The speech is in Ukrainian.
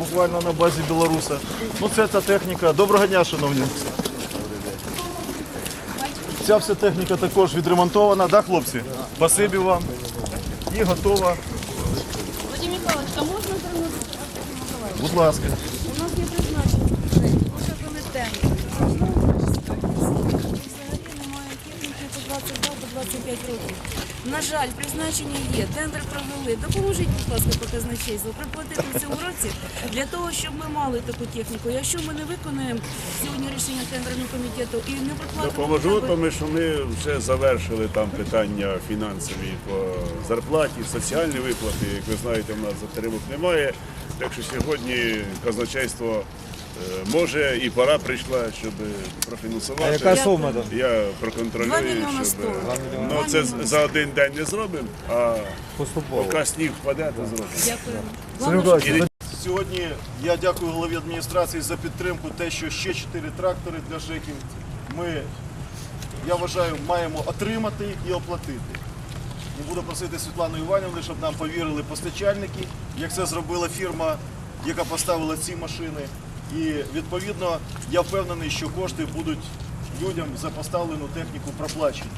буквально на базі білоруса. Ну це та техніка. Доброго дня, шановні. Ця вся техніка також відремонтована, да, хлопці? Спасибі вам. І готова. Вадим Михайлович, а можна звернутися? Будь ласка. У нас є призначення. Може пам'ятаємо. Взагалі немає техніки по 22 по 25 років. На жаль, призначення є, тендер провели. Допоможіть, будь ласка, показначейство, приплатити в цьому році для того, щоб ми мали таку техніку. Якщо ми не виконуємо сьогодні рішення тендерного комітету і не проплатимо... Допоможу, тому що ми вже завершили там питання фінансові по зарплаті, соціальні виплати. Як ви знаєте, в нас затримок немає. Так що сьогодні казначейство може і пора прийшла, щоб профінансувати. А яка сума там? Я проконтролюю, мільйони щоб сто. ну це за один день не зробимо, а Поступово. поки сніг впаде, то зробимо. Сергій Сьогодні я дякую голові адміністрації за підтримку, те, що ще 4 трактори для ЖЕКів ми, я вважаю, маємо отримати і оплатити. І буду просити Світлану Іванівну, щоб нам повірили постачальники, як це зробила фірма, яка поставила ці машини. І відповідно я впевнений, що кошти будуть людям за поставлену техніку проплачені.